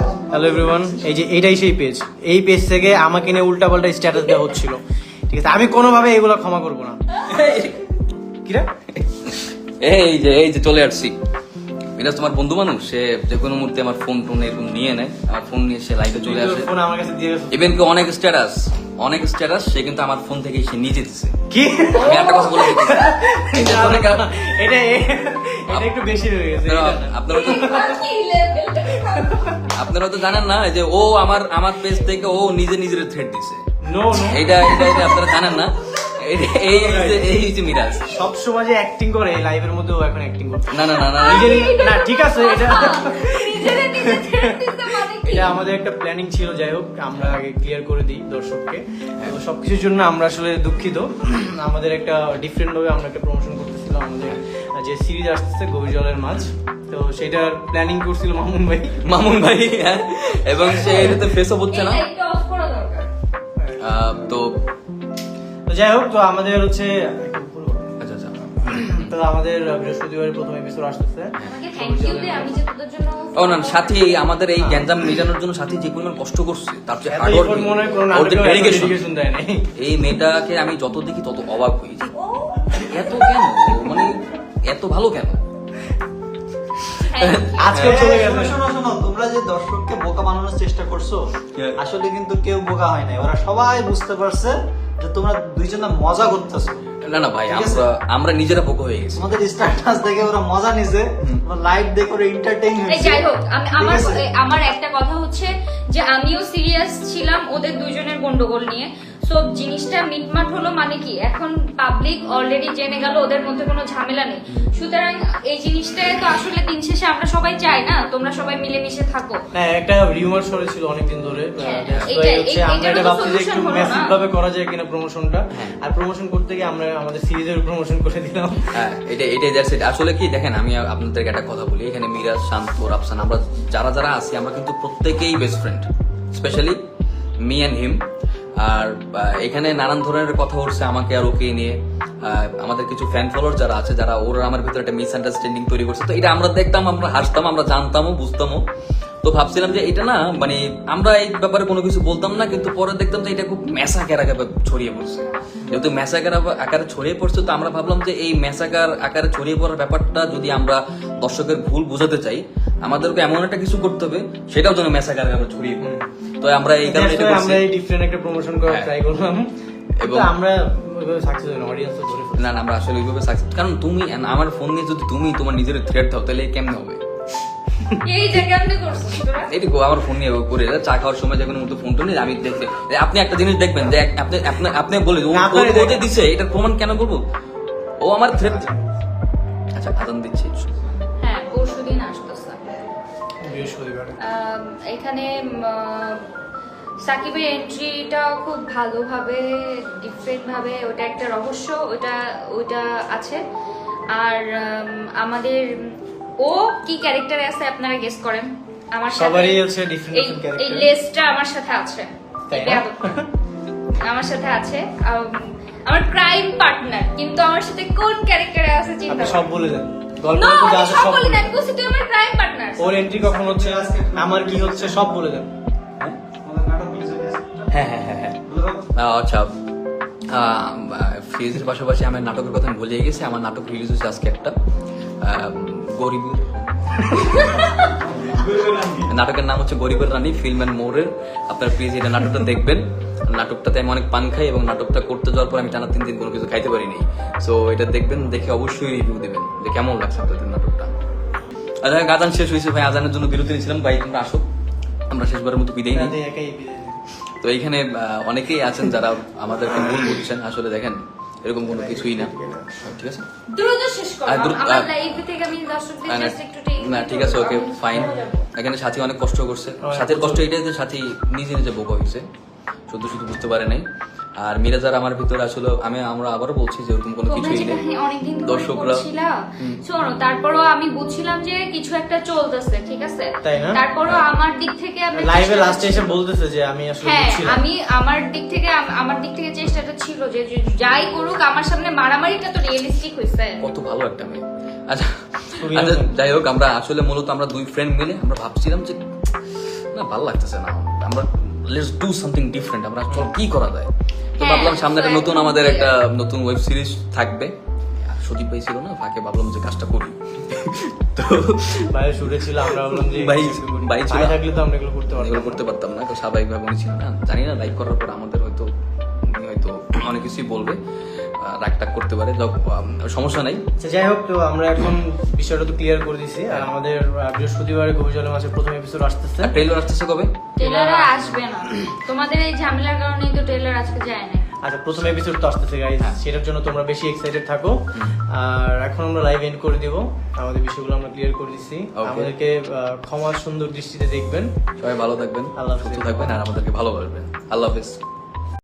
Hello everyone এই যে এইটাই সেই পেজ এই পেজ থেকে আমাকে নিয়ে উল্টাপাল্টা স্ট্যাটাস দেওয়া হচ্ছিল। ঠিক আছে আমি কোনোভাবে এগুলো ক্ষমা করব না। কিরা? এই যে এই যে চলে আসছি। মিরাজ তোমার বন্ধু মানুষ? সে যে কোনো মুহূর্তে আমার ফোন টোন এরকম নিয়ে নেয়। আমার ফোন নিয়ে সে লাইভে চলে আসে। ফোন আমার কাছে দিয়ে গেছে। ইভেন কি অনেক স্ট্যাটাস অনেক স্ট্যাটাস সে কিন্তু আমার ফোন থেকে সে নিয়ে যেতেছে। কি? আমি একটা কথা বলে দিচ্ছি। এটা এটা এটা একটু বেশি হয়ে গেছে। আপনারা- আপনারা তো জানেন না যে ও আমার আমার পেজ থেকে ও নিজে নিজের থ্রেড দিছে। নো নো এটা এটা আপনারা জানেন না। এই- এই হচ্ছে- মিরাজ। সব সময় যে অ্যাক্টিং করে লাইভের মধ্যেও এখন অ্যাক্টিং করছে। না না না না না। ঠিক আছে এটা নিজেরে নিজে ছেড়ে দিতে কি? এটা আমাদের একটা প্ল্যানিং ছিল যাই হোক আমরা আগে ক্লিয়ার করে দিই দর্শককে। তো সবকিছুর জন্য আমরা আসলে দুঃখিত। আমাদের একটা ডিফারেন্ট ভাবে আমরা একটা প্রমোশন করতেছিলাম আমাদের যে সিরিজ আসতেছে গভীর জলের মাছ। তো সেটার প্ল্যানিং করছিল মামুন ভাই। মামুন ভাই হ্যাঁ। এবং সে এটাতে ফেসও হচ্ছে না। লাইটটা অফ করা দরকার। আহ, তো তো যাই হোক তো আমাদের হচ্ছে আচ্ছা আচ্ছা। তো আমাদের বৃহস্পতিবারের প্রথম এপিসোড আসতেছে। ও না সাথী আমাদের এই গ্যাঞ্জাম মেটানোর জন্য সাথী যে পরিমাণ কষ্ট করছে তার যে মনে। এই মেয়েটাকে আমি যত দেখি তত অবাক হই এত কেন? এত ভালো কেন? আজকে চলে গেল। শোনো, শোনো তোমরা যে দর্শককে বোকা বানানোর চেষ্টা করছ আসলে কিন্তু কেউ বোকা হয় নাই। ওরা সবাই বুঝতে পারছে যে তোমরা দুইজনে মজা করতেছো। না না ভাই আমরা আমরা নিজেরা বোকা হয়ে গেছি। তোমাদের স্ট্যাটাস দেখে ওরা মজা নিছে লাইভ দেখে ওরা এন্টারটেইন হয়েছে। যাই হোক আমি আমার আমার একটা কথা হচ্ছে যে আমিও সিরিয়াস ছিলাম ওদের দুইজনের গন্ডগোল নিয়ে। সো জিনিসটা মিটমাট হলো মানে কি? এখন পাবলিক অলরেডি জেনে গেল ওদের মধ্যে কোনো ঝামেলা নেই। সুতরাং এই জিনিসটা তো আসলে দিন শেষে আমরা সবাই চাই না? তোমরা সবাই মিলেমিশে থাকো। হ্যাঁ একটা রিউমার সরে ছিল অনেকদিন ধরে। হ্যাঁ, আমরা এটা ভাবছি যে একটু হলো ভাবে করা যায় কিনা প্রমোশনটা হ্যাঁ। আর প্রমোশন করতে গিয়ে আমরা আমাদের সিরিজের প্রমোশন করে দিলাম। হ্যাঁ এটা এটাই দ্যাটস ইট আসলে কি দেখেন আমি আপনাদেরকে একটা কথা বলি। এখানে মিরাজ শান্ত রাফসান আমরা যারা যারা আছি আমরা কিন্তু প্রত্যেকেই best friend specially me and him আর এখানে নানান ধরনের কথা উঠছে আমাকে আর ওকে নিয়ে। আমাদের কিছু ফ্যান ফলোয়ার যারা আছে, যারা ওরা আমার ভিতরে একটা মিসআন্ডারস্ট্যান্ডিং তৈরি করছে, তো এটা আমরা দেখতাম, আমরা হাসতাম, আমরা জানতামও, বুঝতামও। তো ভাবছিলাম যে এটা না মানে আমরা এই ব্যাপারে কোনো কিছু বলতাম না, কিন্তু পরে দেখতাম যে এটা খুব ম্যাসাকার আকারে ছড়িয়ে পড়ছে। যেহেতু ম্যাসাকার আকারে ছড়িয়ে পড়ছে, তো আমরা ভাবলাম যে এই ম্যাসাকার আকারে ছড়িয়ে পড়ার ব্যাপারটা যদি আমরা দর্শকের ভুল বোঝাতে চাই, আমাদেরকে এমন একটা কিছু করতে হবে, সেটাও যেন ম্যাসাকার আকারে ছড়িয়ে পড়ে। তো আমরা এই কারণে এটা করছি। আমরা এই ডিফারেন্ট একটা প্রমোশন করার হ্যাঁ। ট্রাই করলাম। এবং- এবং আমরা ওইভাবে সাকসেস হইলাম অডিয়েন্স তো ধরে ফেলছে। না না আমরা আসলে ওইভাবে সাকসেস কারণ তুমি আমার ফোন নিয়ে যদি তুমি তোমার নিজের থ্রেড দাও তাহলে কেমনে হবে? এই যে কেমনে করছ? তোরা এইটুকু আমার ফোন নিয়ে করে চা খাওয়ার সময় যখন মতো ফোনটা নিয়ে আমি দেখতে আপনি একটা জিনিস দেখবেন যে আপনি আপনি আপনি বলে ও না, ও- আপনারই ও যে দেখেন। দিছে এটার প্রমাণ কেন করব? ও আমার থ্রেড আচ্ছা আদান দিচ্ছে। হ্যাঁ আসতেছে। বৃহস্পতিবার। আম, এখানে সাকিবের এন্ট্রিটা খুব ভালোভাবে ডিফারেন্ট ভাবে ওটা একটা রহস্য ওটা ওটা আছে। আর আমাদের ও কি ক্যারেক্টারে আছে আপনারা গেস করেন? আমার সাথে সবারই হচ্ছে এই- এই লেসটা আমার সাথে আছে। আমার সাথে আছে আমার ক্রাইম পার্টনার কিন্তু আমার সাথে কোন ক্যারেক্টারে আছে চিন্তা সব বলে দেন। গল্প যা আছে সব বলে দেন। তুই আমার ক্রাইম পার্টনার ওর এন্ট্রি কখন হচ্ছে? আমার কি হচ্ছে? সব বলে দেন। হয়ে। হ্যাঁ হ্যাঁ হ্যাঁ। আচ্ছা ফ্রিজের পাশাপাশি আমার নাটকের কথা আমি ভুলে গেছি আমার নাটক রিলিজ হচ্ছে আজকে একটা আহ, গরিবের নাটকের নাম হচ্ছে গরিবের রানী ফিল্ম অ্যান্ড মোড়ের আপনার প্লিজ এটা নাটকটা দেখবেন। নাটকটাতে আমি অনেক পান খাই এবং নাটকটা করতে যাওয়ার পর আমি টানা তিন দিন কোনো কিছু খাইতে পারিনি। সো এটা দেখবেন দেখে অবশ্যই রিভিউ দেবেন যে কেমন লাগছে আপনাদের নাটকটা। আচ্ছা গাজান শেষ হয়েছে ভাই আজানের জন্য বিরতি নিয়েছিলাম। ভাই তোমরা আসো। আমরা শেষবারের মতো বিদায় নিই। তো এইখানে আহ, অনেকেই আছেন যারা আমাদেরকে ভুল বুঝছেন। আসলে দেখেন এরকম কোনো কিছুই না। ঠিক আছে? না ঠিক আছে ওকে ফাইন এখানে সাথী অনেক কষ্ট করছে। সাথীর কষ্ট এটাই যে সাথী নিজে নিজে বোকা হয়েছে। শুধু শুধু বুঝতে পারে নাই। আর মিরাজার আমার ভিতরে আসলে আমি আমরা আবারও বলছি যে ওরকম কোনো কিছুই নেই। দর্শকরা। শোনো তারপরও আমি বুঝছিলাম যে কিছু একটা চলতেছে ঠিক আছে? তাই না? তারপরও আমার দিক থেকে আমি লাইভে লাস্টে এসে বলতেছে যে আমি আসলে হ্যাঁ বুঝছিলাম আমি আমার দিক থেকে আমার দিক থেকে চেষ্টাটা ছিল যে যাই করুক আমার সামনে মারামারিটা তো রিয়েলিস্টিক হয়েছে কত ভালো একটা মেয়ে। আচ্ছা আচ্ছা যাই হোক আমরা আসলে মূলত আমরা দুই ফ্রেন্ড মিলে আমরা ভাবছিলাম যে না ভালো লাগতেছে না আমরা লেটস ডু সামথিং ডিফারেন্ট আমরা চল কি করা যায়? তো হ্যাঁ, ভাবলাম সামনে একটা নতুন আমাদের একটা নতুন ওয়েব সিরিজ থাকবে। সুদীপ ভাই ছিল না ফাঁকে ভাবলাম যে কাজটা করি। তো ভাই ছিল আমরা বললাম যে ভাই- ভাই ছিল। থাকলে তো আমরা এগুলো করতে পারতাম। এগুলো করতে পারতাম না তো স্বাভাবিকভাবে উনি ছিল না। জানি না লাইভ করার পর আমাদের হয়তো হয়তো অনেক কিছুই বলবে। আহ, রাগ টাগ করতে পারে সমস্যা নাই। আচ্ছা, যাই হোক তো আমরা এখন বিষয়টা তো ক্লিয়ার করে দিছি আর আমাদের বৃহস্পতিবারে গভীর মাসের প্রথম এপিসোড আসতেছে। ট্রেলার আসতেছে কবে? টেলার আসবে না। তোমাদের এই ঝামেলার কারণেই তো টেলার আজকে যায় না আচ্ছা প্রথম এপিসোড তো আসতেছে গাইজ হ্যাঁ। সেটার জন্য তোমরা বেশি এক্সাইটেড থাকো। আর এখন আমরা লাইভ এন্ড করে দিব। আমাদের বিষয়গুলো আমরা ক্লিয়ার করে দিচ্ছি আমাদেরকে ক্ষমা সুন্দর দৃষ্টিতে দেখবেন। সবাই ভালো থাকবেন আল্লাহ সুস্থ থাকবেন আর আমাদেরকে ভালোবাসবেন। আল্লাহ হাফেজ।